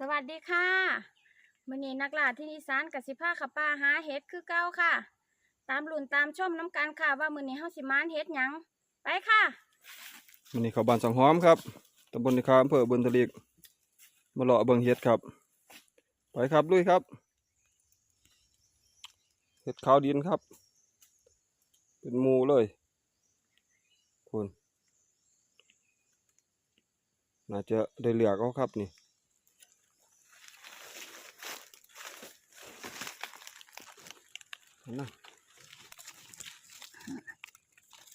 สวัสดีค่ะมื้อนี้นักล่าที่อีสานกสิภาขับป้าหาเห็ดคือเก้าค่ะ ตามหลุนตามชมน้ำกันค่ะ ว่ามื้อนี้เฮาสิมานเห็ดหยังไปค่ะมันนี่เขาบ้านสังหอมครับตำบลนิคาอำเภอบุญทลีกมาเลาะเบิงเห็ดครับ ไปครับลุยครับเห็ดขาวดินครับ เป็นหมูเลยคุณน่าจะได้เหลือกเขาครับนี่ นะ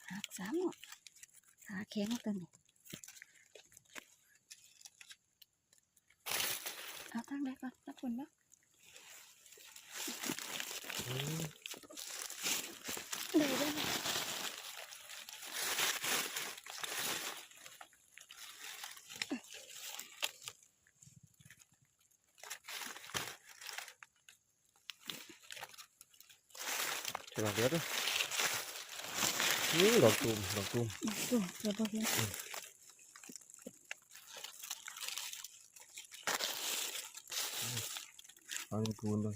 หักสามหมดขาแข็งตัวนี้เอาทางใดก่อนสักคนเนาะเดี๋ยวเดี๋ ยวฉลาดเด็ดเลยนี่ดอกตูมดอกตูมดูเดี๋ยวบ่เห็นเอาเป็นปูนเลย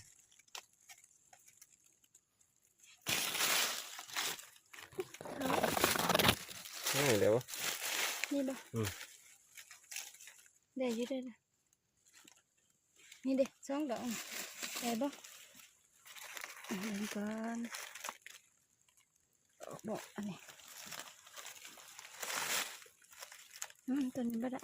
ง่ายเดี๋ยวนี่บ่อืมเดี๋ยวอยู่เด้อนะนี่เด้สองดอกได้บ่เอาเล่นก่อน ออกดอกอันนี้อืมตัวนี้บ่ได้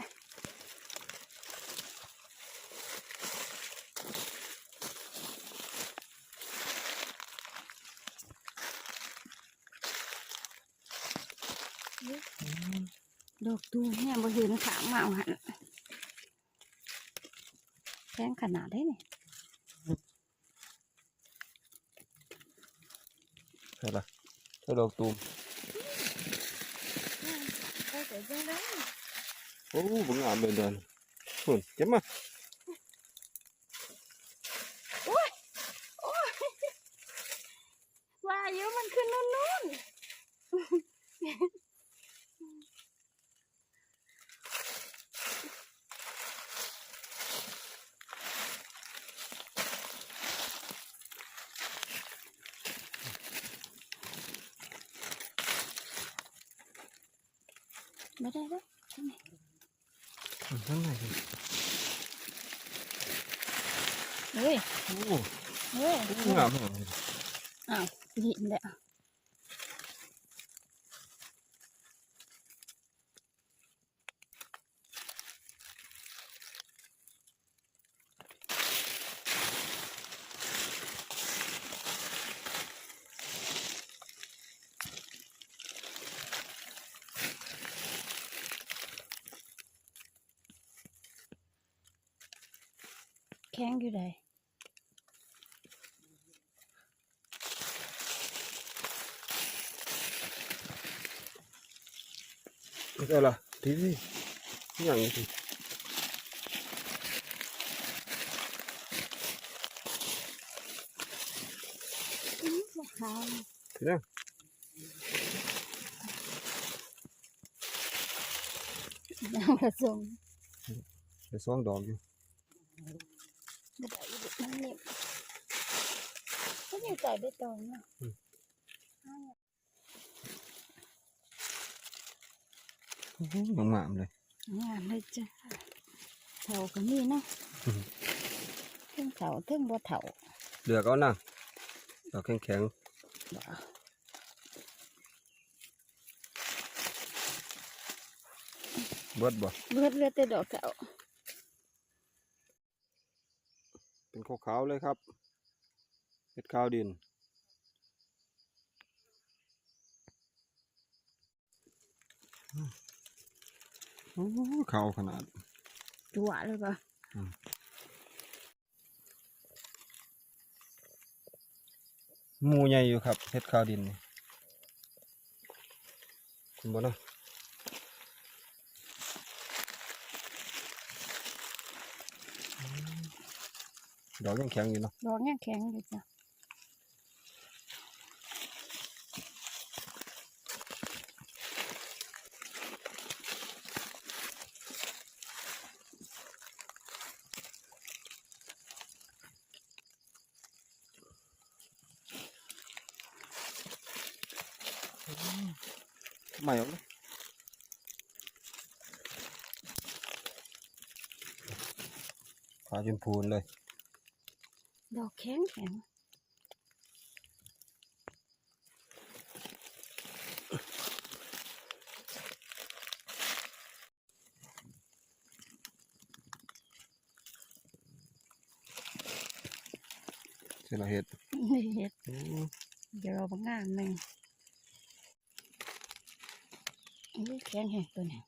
ดอกตูมเนี่ยบ่เห็นขางมาเอาหันแพงขนาดได้เนี่ใช่ละใช่ดอกตูมไปเดี๋ยวจังได้โอ้บึงงามเดินเดิ นหุ่นเจ็บมาว่าอยู่มันขึ้นนู่นนู่นไม่ได้แล้วข้างในสิเฮ้ยโอ้เฮ้ยบึงงามเหรออ้าวหินแล้วแข็งอยู่ไหนไม่ใช่ละทีนี่ที่อย่างนี้สิอื้อมะพร้าวทีนั่งน้ำผสมไปซ่องดอ กอยู่ไม่ได้อีกมันนี่ก็ยังใส่ใบ ตองเนาะโอ้โหงามๆเลยงามเลยจ้ะเถาก็มีเนาะอืมเทิงเถา เทิงบ่เถาเหลือกเอานะดอกแข็งบ่ๆเบิดบ่เลือดเลือดแต่ดอกเถาเป็นขาวๆเลยครับเห็ดขาวดิน โอ้ขาวขนาดจั่วเลยป่ะหมูใหญ่อยู่ครับเห็ดขาวดินนี่คุณบ่เนาะ ดอกยังแข็งอยู่เนาะดอกยังแข็งอยู่จ้ะใหม่ออกเลยขาจนพูนเลย ดอกแข็งแข็งเสร็จแล้วเห็ดนี่เห็ดโอ้เดี๋ยวเราบางงานหนึ่งอุ้ยแข็งแห้งตัวนี้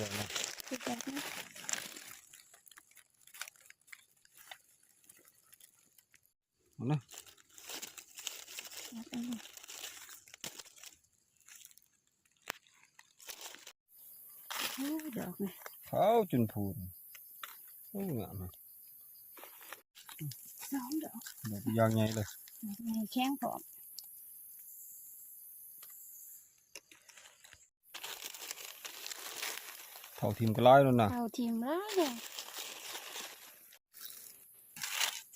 เสร็จแล้วนะคือแบบนี้เอานะเอาไป เลยโอ้ยดอกนี่ขาวจนพูนโอ้งามเลยสองดอกดอกยางใหญ่เลยดอกนี่แข็งพร้อมเท่าทีมก็ร้ายแล้วนะเอาทีมร้ายเลย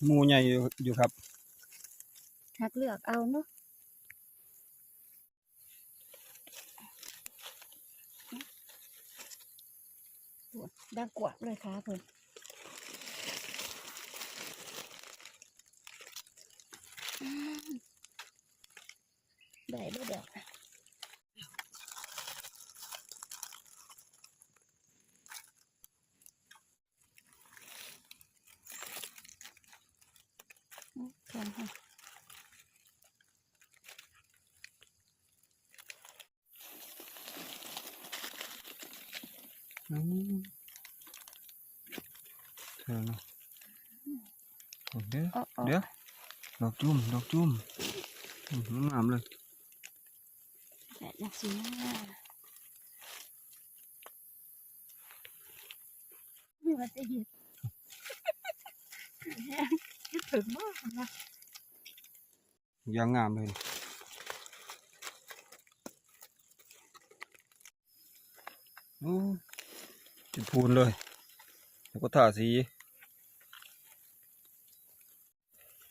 หมูใหญ่อยู่อยู่ครับหักเลือกเอาเนาะโอ้ยดังกวักเลยค่ะเพิ่นอืมได้บ่ดอก อะอืมแข็งค่ะอืมเท่านะเอาเดี๋ยวอ๋ออ๋อเดี๋ ยวดอกจุ่มดอกจุ่มอื้อหืองามเลยแต่นักสีหน้าไม่ว่าจะเห็นคิดถึงมากนะยางงามเลยโอ้จนพูนเลย แล้วก็ทาสี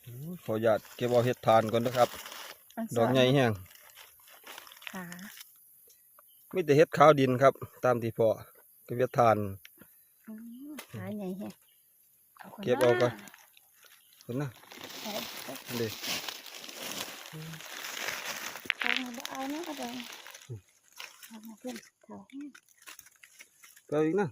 โอ้ขออนุญาตเก็บเอาเห็ดทานก่อนนะครับ ดอกใหญ่แห้งขามีแต่เห็ดขาวดินครับ ตามที่พอเก็บเห็ดทานอืมขาใหญ่แฮะเก็บเอาก่อนคนนะใส่ใส่อันเดีใส่มาบ่เอาเนาะเอาดอก เอามาเพื่อนเถาแห้งก็อีกนะ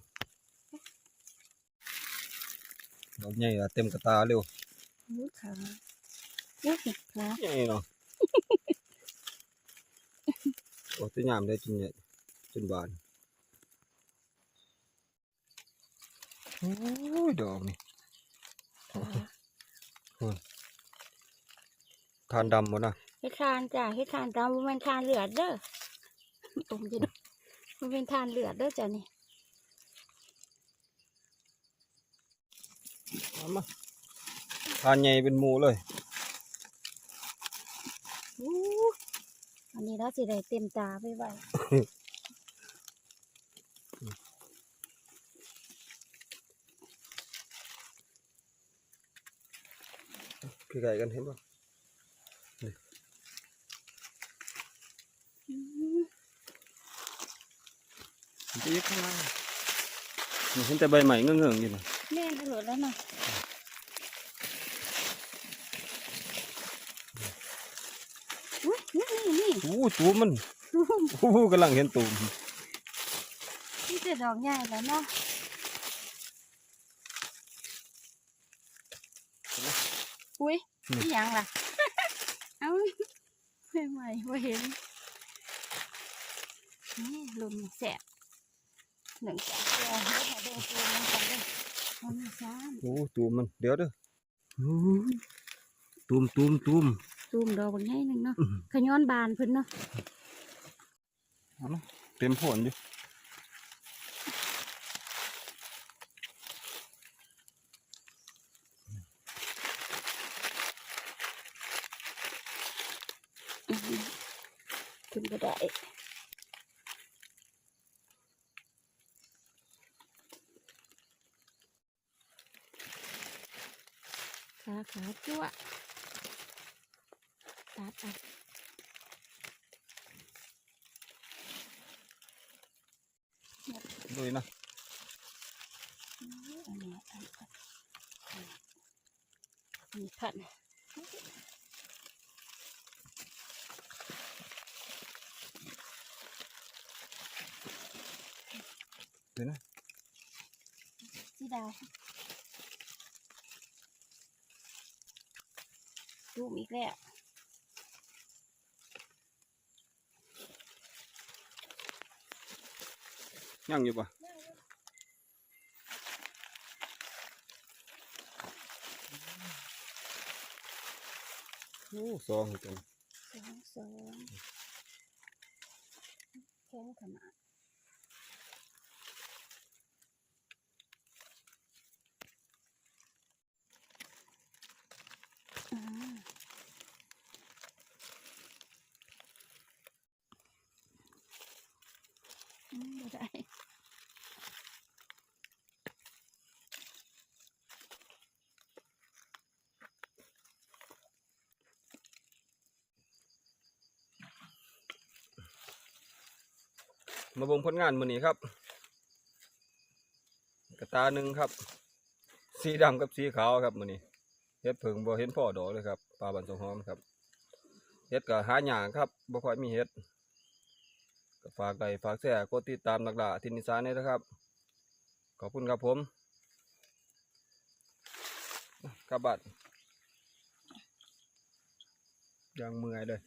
ดอกใทานดำหมดนะเฮ็ดทานจ้ะเฮ็ดทานตามบ่แม่นทานเลือดเด้อตรงจิเด้อมันเป็นทานเลือดเด้อจ้ะนี่เอามาทานใหญ่เป็นหมูเลยอู้อันนี้เราสิได้เต็มตาไปไว้คือไก่กันเห็นป่ะ อืม มันจะยึดข้างล่างมันเห็นแต่ใบใหม่เงื่องๆอยู่นะแม่นตลอดแล้วนะอุ้ยนี่นี่นี่โอ้ตูมมันโอ้กำลังเห็นตูมนี่จะดอกใหญ่แล้วเนาะอุ้ยนี่ยังล่ะเอ้าไม่ไหวว่าเห็นนี่ลุมแสบ หนึ่งสามเดียวไม่ยเตัวมันนเลยมันซ้ำโอ้ตูมมันเดี๋ยวเด้อตูมตูมตูมตูมดอกง่ายหนึ่งเนาะขย้อนบานพื้นเนาะเต็มผลอยู่ขึ้นก็ได้ ขาขาจั่วตัดตัดดูนะอันนี้อันนี้มีขันดูนะสีดาว ดูมอีกแล้วย่างอยู่ปะโอ้สองกันสองสองแข็งขนาด บ่ได้มาบ่งผลงานมือนี้ครับ กระตาหนึ่งครับ สีดำกับสีขาวครับมือนี้เฮ็ดเพิ่งบ่เห็นพ่อดอกเลยครับปลาบันสงหอมครับเฮ็ดก็หาหยางครับบ่ค่อยมีเฮ็ด ฝากไลค์ฝากแชร์กดติดตามหลักล่าทินิสานด้วยนะครับ ขอบคุณครับผมกระบบ้านยังเมื่อยเลย